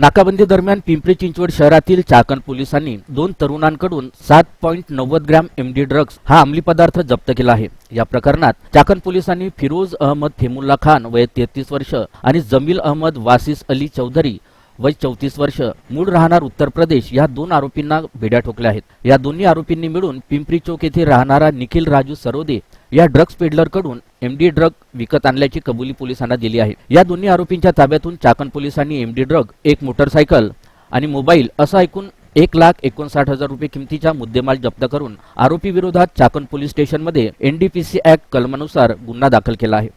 नाकाबंदी दरम्यान पिंपरी चिंचवड शहरातील चाकण पोलिसांनी दोन तरुणांकडून सात पॉईंट नव्वद ग्रॅम एमडी ड्रग्ज हा अंमली पदार्थ जप्त केला आहे. या प्रकरणात चाकण पोलिसांनी फिरोज अहमद फेमुल्ला खान वय तेहतीस वर्ष आणि जमील अहमद वासिस अली चौधरी वय चौतीस वर्ष मूळ राहणार उत्तर प्रदेश या दोन आरोपींना बेड्या ठोकल्या आहेत. या दोन्ही आरोपींनी मिळून पिंपरी चौक येथे राहणारा निखिल राजू सरोदे या ड्रग्ज पेडलरकडून एमडी ड्रग विकत आणल्याची कबुली पोलिसांना दिली आहे. या दोन्ही आरोपींच्या ताब्यातून चाकण पोलिसांनी एमडी ड्रग एक मोटरसायकल आणि मोबाईल असं ऐकून एक लाख एकोणसाठ हजार रुपये किमतीचा मुद्देमाल जप्त करून आरोपी विरोधात चाकण पोलीस स्टेशनमध्ये एनडीपीसी ऍक्ट कलमानुसार गुन्हा दाखल केला आहे.